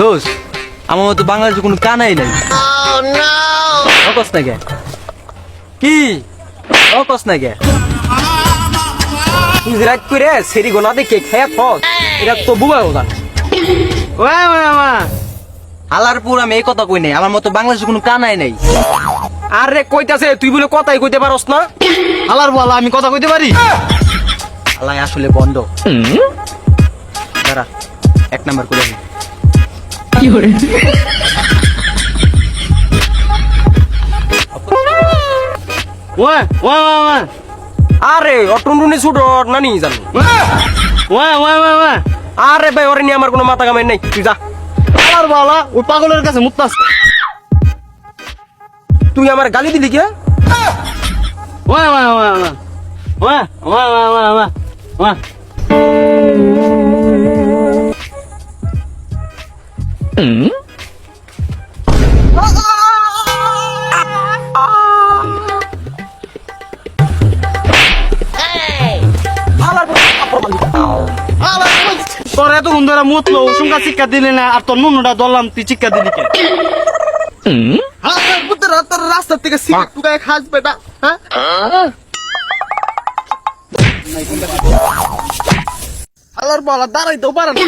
দোষ আমার মতো বাংলাদেশে কোনো কানাই নাই। অকস না গে কি? অকস না গে গুজরাট করে সেরি গোনা দেখে খেয়ে ফস এটা তো বুবা ওদা ওয়া ওয়া হালার পুর আমি এই কথা কই নাই আমার মতো বাংলাদেশে কোনো কানাই নাই। আরে কইতাছে তুই বলে কথাই কইতে পারস না? হালার বলা আমি কথা কইতে পারি? হালাই আসলে বন্ধ। দাঁড়া এক নাম্বার করে। ওয়া ওয়া ওয়া আরে অটুনটুনি ছুটো নানি জানো ওয়া ওয়া ওয়া ওয়া আরে ভাই ওরে নিয়ে আমার কোনো মাথা কামাই নাই তুই যা আর বালা ওই পাগলের কাছে মুত্তাস তুই আমার গালি দিলি কে ওয়া ওয়া ওয়া ওয়া ওয়া ওয়া ওয়া ওয়া ওয়া তোর এত বন্ধুরা মুতলো উসুমকা শিক্ষা দিলি না আর তোর নুনুটা দলাম তুই শিক্ষা দিলি কে তোর রাস্তা থেকে সিগারেট টুকায় খাস বেটা। হ্যাঁ? হালার বলা দাঁড়াইতেও পারে না।